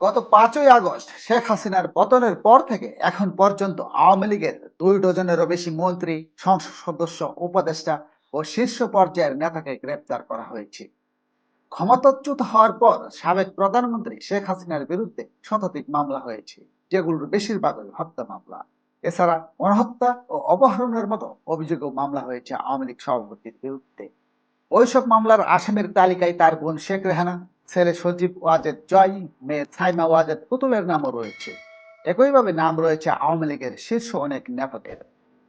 গত পাঁচই আগস্ট শেখ হাসিনার পতনের পর থেকে এখন পর্যন্ত আওয়ামী লীগের দুই ডজনেরও বেশি মন্ত্রী, সংসদ সদস্য, উপদেষ্টা ও শীর্ষ পর্যায়ের নেতাকে গ্রেপ্তার করা হয়েছে। ক্ষমতাচ্যুত হওয়ার পর সাবেক প্রধানমন্ত্রী শেখ হাসিনার বিরুদ্ধে শতাধিক মামলা হয়েছে, যেগুলোর বেশিরভাগই হত্যা মামলা। এছাড়া গণহত্যা ও অপহরণের মতো অভিযোগও মামলা হয়েছে আওয়ামী লীগ সভাপতির বিরুদ্ধে। ওইসব মামলার আসামির তালিকায় তার বোন শেখ রেহানা ছেলে সজীব ওয়াজেদ, জয় মেয়ে সাইমা ওয়াজেদ পুতুলের নামও রয়েছে। একইভাবে নাম রয়েছে আওয়ামী লীগের শীর্ষ অনেক নেতাদের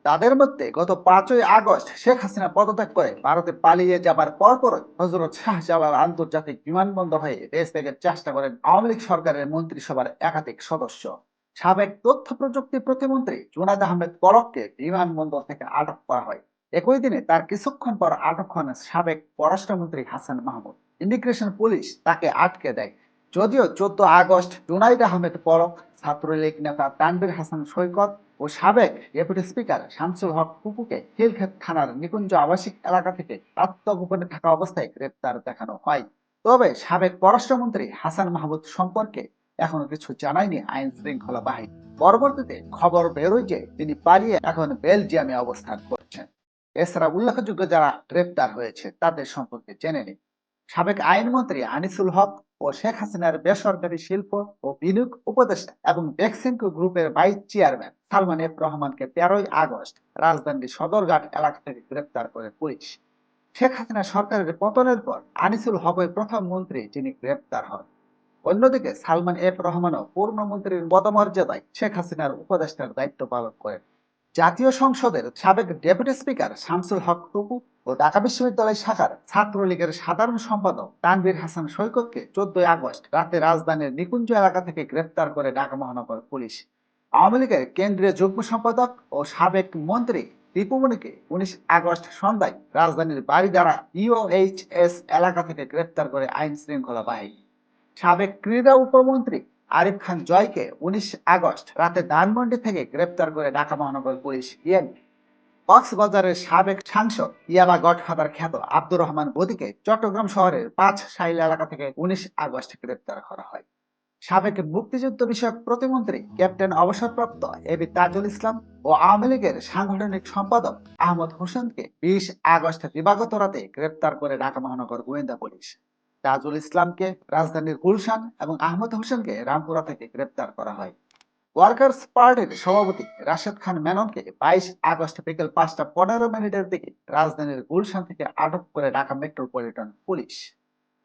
তাদের মধ্যে গত পাঁচই আগস্ট শেখ হাসিনা পদত্যাগ করে ভারতে পালিয়ে যাবার পরপরই হজরত শাহজালাল আন্তর্জাতিক বিমানবন্দর হয়ে দেশ থেকে চেষ্টা করেন আওয়ামী লীগ সরকারের মন্ত্রিসভার একাধিক সদস্য। সাবেক তথ্য প্রযুক্তি প্রতিমন্ত্রী জুনাদ আহমেদ পলককে বিমানবন্দর থেকে আটক করা হয়। একই দিনে তার কিছুক্ষণ পর আটক হন সাবেক পররাষ্ট্রমন্ত্রী হাসান মাহমুদ। ইমিগ্রেশন পুলিশ তাকে আটকে দেয়। যদিও চোদ্দ আগস্ট জুনাইদ আহমেদ পলক ছাত্রলীগ নেতা তানবির হাসান সৈকত ও সাবেক ডেপুটি স্পিকার শামসুল হক পুপুকে হিলক্ষেত থানার নিকুঞ্জ আবাসিক এলাকা থেকে আত্মগোপনে থাকা অবস্থায় গ্রেপ্তার দেখানো হয়। তবে সাবেক পররাষ্ট্রমন্ত্রী হাসান মাহমুদ সম্পর্কে এখনও কিছু জানায়নি আইন শৃঙ্খলা বাহিনী। পরবর্তীতে খবর বেরোয় যে তিনি পালিয়ে এখন বেলজিয়ামে অবস্থান করছেন। এছাড়া উল্লেখযোগ্য যারা গ্রেপ্তার হয়েছে তাদের সম্পর্কে জেনে নিন। সাবেক আইনমন্ত্রী আনিসুল হক ও শেখ হাসিনার বেসরকারি শিল্প ও বিনিয়োগ উপদেষ্টা এবং বেক্সিমকো গ্রুপের ভাইস চেয়ারম্যান সালমান এফ রহমানকে তেরোই আগস্ট রাজধানীর সদরঘাট এলাকা থেকে গ্রেপ্তার করে পুলিশ। শেখ হাসিনা সরকারের পতনের পর আনিসুল হকের প্রথম মন্ত্রী যিনি গ্রেপ্তার হন। অন্যদিকে সালমান এফ রহমানও পূর্ণমন্ত্রীর পদমর্যাদায় শেখ হাসিনার উপদেষ্টার দায়িত্ব পালন করেন। জাতীয় সংসদের সাবেক ডেপুটি স্পিকার শামসুল হক টুকু ও ঢাকা বিশ্ববিদ্যালয় শাখার ছাত্রলীগের সাধারণ সম্পাদক তানভীর হাসান সৈকতকে চোদ্দই আগস্ট রাতে রাজধানীর নিকুঞ্জ এলাকা থেকে গ্রেফতার করে ঢাকা মহানগর পুলিশ। আওয়ামী লীগের কেন্দ্রীয় যুগ্ম সম্পাদক ও সাবেক মন্ত্রী দীপুমণিকে উনিশ আগস্ট সন্ধ্যায় রাজধানীর বাড়িদারা ইউএইচএস এলাকা থেকে গ্রেফতার করে আইন শৃঙ্খলা বাহিনী। সাবেক ক্রীড়া উপমন্ত্রী আরিফ খান জয়কে উনিশ আগস্ট রাতে ধানমন্ডি থেকে গ্রেপ্তার করে ঢাকা মহানগর পুলিশ বিএনপি কক্সবাজারের সাবেক সাংসদ ইয়াবা গডফাদার খ্যাত আব্দুর রহমান বদিকে চট্টগ্রাম শহরের পাঁচ সাইল এলাকা থেকে উনিশ আগস্ট গ্রেপ্তার করা হয়। সাবেক মুক্তিযুদ্ধ বিষয়ক প্রতিমন্ত্রী ক্যাপ্টেন অবসরপ্রাপ্ত এবি তাজুল ইসলাম ও আওয়ামী লীগের সাংগঠনিক সম্পাদক আহমদ হোসেনকে বিশ আগস্ট দিবাগত রাতে গ্রেপ্তার করে ঢাকা মহানগর গোয়েন্দা পুলিশ। তাজুল ইসলামকে রাজধানীর গুলশান এবং আহমদ হোসেনকে রামপুরা থেকে গ্রেপ্তার করা হয়। ওয়ার্কার্স পার্টির সভাপতি রাশেদ খান মেননকে বাইশ আগস্ট বিকেল পাঁচটা পনেরো মিনিটের দিকে রাজধানীর গুলশান থেকে আটক করে ঢাকা মেট্রোপলিটন পুলিশ।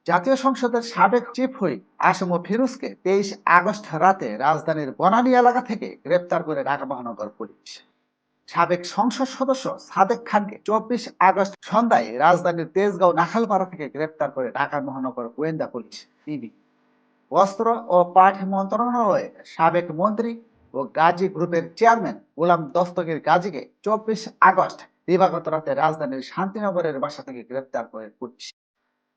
জাতীয় সংসদের সাবেক চিফ হুইপ আসম ফিরোজকে তেইশ আগস্ট রাতে রাজধানীর বনানী এলাকা থেকে গ্রেপ্তার করে ঢাকা মহানগর পুলিশ। সাবেক সংসদ সদস্য সাদেক খানকে চব্বিশ আগস্ট সন্ধ্যায় রাজধানীর তেজগাঁও নাখালপাড়া থেকে গ্রেপ্তার করে ঢাকা মহানগর গোয়েন্দা পুলিশ, ডিবি। বস্ত্র ও পাট মন্ত্রণালয়ের সাবেক মন্ত্রী ও গাজী গ্রুপের চেয়ারম্যান গোলাম দস্তগীর গাজীকে চব্বিশ আগস্ট দিবাগত রাতে রাজধানীর শান্তিনগরের বাসা থেকে গ্রেপ্তার করে পুলিশ।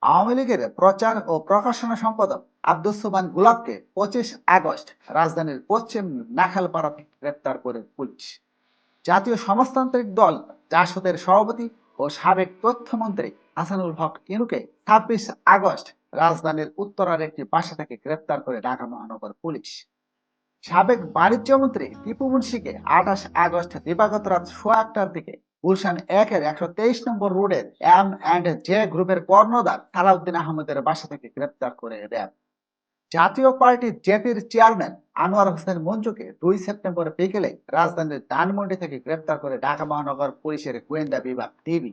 আওয়ামী লীগের প্রচার ও প্রকাশনা সম্পাদক আব্দুল সুবান গুলাবকে পঁচিশ আগস্ট রাজধানীর পশ্চিম নাখালপাড়া থেকে গ্রেপ্তার করে পুলিশ। জাতীয় সমাজতান্ত্রিক দল জাসদের সভাপতি ও সাবেক তথ্যমন্ত্রী হাসানুল হক ইনুকে ছাব্বিশ আগস্ট রাজধানীর উত্তরার একটি বাসা থেকে গ্রেপ্তার করে ঢাকা মহানগর পুলিশ। সাবেক বাণিজ্য মন্ত্রী টিপু মুন্সিকে আঠাশ আগস্ট দিবাগত রাত সোয়া আটটার দিকে গুলশান একের একশো তেইশ নম্বর রোডের এম অ্যান্ড জে গ্রুপের কর্ণধার সালাউদ্দিন আহমেদের বাসা থেকে গ্রেপ্তার করে র্যাব জাতীয় পার্টি জেপির চেয়ারম্যান আনোয়ার হোসেন মঞ্জুকে দুই সেপ্টেম্বর বিকেলে রাজধানীর ধানমন্ডি থেকে গ্রেপ্তার করে ঢাকা মহানগর পুলিশের গোয়েন্দা বিভাগ ডিবি।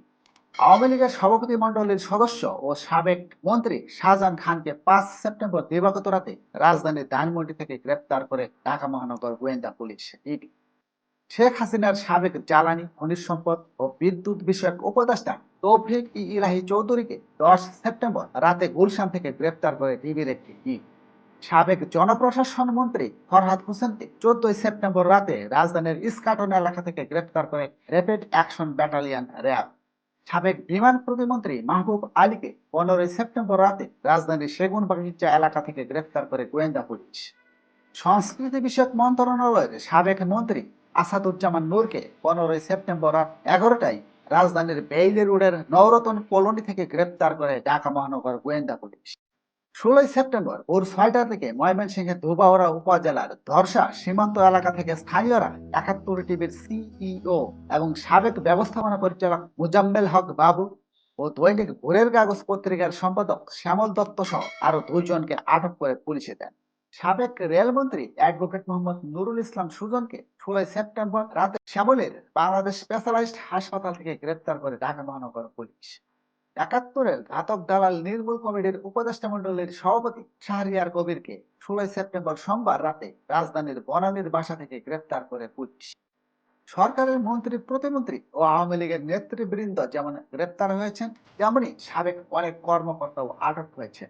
আওয়ামী লীগের সভাপতি মণ্ডলীর সদস্য ও সাবেক মন্ত্রী শাহজাহান খানকে পাঁচ সেপ্টেম্বর দিবাগত রাতে রাজধানীর ধানমন্ডি থেকে গ্রেপ্তার করে ঢাকা মহানগর গোয়েন্দা পুলিশ ইডি শেখ হাসিনার সাবেক জ্বালানি, খনিজ সম্পদ ও বিদ্যুৎ বিষয়ক উপদেষ্টা তৌফিক ই ইলাহি চৌধুরীকে দশ সেপ্টেম্বর রাতে গুলশান থেকে গ্রেপ্তার করে ডিবির একটি ইট সাবেক জনপ্রশাসন মন্ত্রী ফরহাদ হোসেনকে চোদ্দই সেপ্টেম্বর রাতে রাজধানীর ইস্কাটন এলাকা থেকে গ্রেপ্তার করে র্যাপিড অ্যাকশন ব্যাটালিয়ন র্যাব। সাবেক বিমান প্রতিমন্ত্রী মাহবুব আলীকে পনেরোই সেপ্টেম্বর রাতে রাজধানীর সেগুন বাগিচা এলাকা থেকে গ্রেপ্তার করে গোয়েন্দা পুলিশ। সংস্কৃতি বিষয়ক মন্ত্রণালয়ের সাবেক মন্ত্রী আসাদুজ্জামান নূরকে পনেরোই সেপ্টেম্বর রাত এগারোটায় রাজধানীর বেইলি রোডের নবরতন কলোনি থেকে গ্রেপ্তার করে ঢাকা মহানগর গোয়েন্দা পুলিশ। ষোলোই সেপ্টেম্বর ভোর ছয়টা থেকে ময়মনসিংহের ধুবাওড়া উপজেলার ধরসা সীমান্ত এলাকা থেকে স্থানীয়রা একাত্তর টিভির সিইও এবং সাবেক ব্যবস্থাপনা পরিচালক মুজাম্মেল হক বাবু ও দৈনিক ভোরের কাগজ পত্রিকার সম্পাদক শ্যামল দত্ত সহ আরও দুইজনকে আটক করে পুলিশে দেন। সাবেক রেলমন্ত্রী অ্যাডভোকেট মোহাম্মদ নুরুল ইসলাম সুজনকে ষোলোই সেপ্টেম্বর রাতে শ্যামলের বাংলাদেশ স্পেশালাইজড হাসপাতাল থেকে গ্রেপ্তার করে ঢাকা মহানগর পুলিশ। একাত্তরের ঘাতক দালাল নির্মূল কমিটির উপদেষ্টা মন্ডলীর সভাপতি শাহরিয়ার কবিরকে ষোলোই সেপ্টেম্বর সোমবার রাতে রাজধানীর বনানীর বাসা থেকে গ্রেপ্তার করে পুলিশ। সরকারের মন্ত্রী, প্রতিমন্ত্রী ও আওয়ামী লীগের নেতৃবৃন্দ যেমন গ্রেপ্তার হয়েছেন, তেমনি সাবেক অনেক কর্মকর্তাও আটক হয়েছে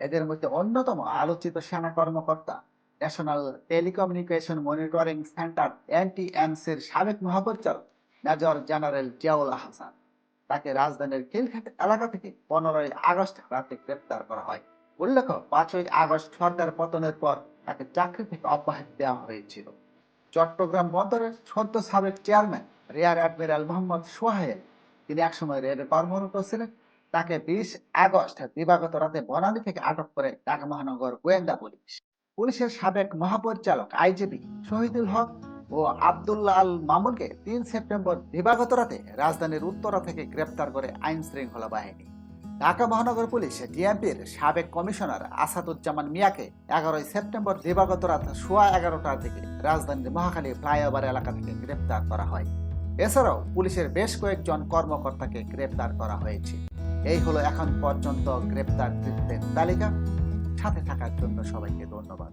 এদের মধ্যে অন্যতম আলোচিত সেনা কর্মকর্তা, ন্যাশনাল টেলিকমিউনিকেশন মনিটরিং সেন্টার এনটিএমসির সাবেক মহাপরিচালক, মেজর জেনারেল জিয়াউল হাসান তাকে রাজধানীর খিলঘাট এলাকা থেকে পনেরোই আগস্ট রাতে গ্রেপ্তার করা হয়। উল্লেখ্য, পাঁচই আগস্ট সরকার পতনের পর তাকে চাকরি থেকে অব্যাহতি দেওয়া হয়েছিল। চট্টগ্রাম বন্দরের সদ্য সাবেক chairman rear admiral Mohammad Sohail, তিনি একসময় রেলে কর্মরত ছিলেন। তাকে বিশ আগস্ট দিবাগত রাতে বনানী থেকে আটক করে ঢাকা মহানগর গোয়েন্দা পুলিশ। পুলিশের সাবেক মহাপরিচালক আইজিপি শহীদুল হক ও আব্দুল্লাহ আল মামুনকে তিন সেপ্টেম্বর দিবাগত রাতে রাজধানীর উত্তরা থেকে গ্রেপ্তার করে আইন শৃঙ্খলা বাহিনী। ঢাকা মহানগর পুলিশ ডিএমপির সাবেক কমিশনার আসাদুজ্জামান মিয়াকে এগারোই সেপ্টেম্বর দিবাগত রাত সোয়া এগারোটার দিকে রাজধানীর মহাখালী ফ্লাইওভার এলাকা থেকে গ্রেপ্তার করা হয়। এছাড়াও পুলিশের বেশ কয়েকজন কর্মকর্তাকে গ্রেপ্তার করা হয়েছে। এই হলো এখন পর্যন্ত গ্রেপ্তার তালিকা। সাথে থাকার জন্য সবাইকে ধন্যবাদ।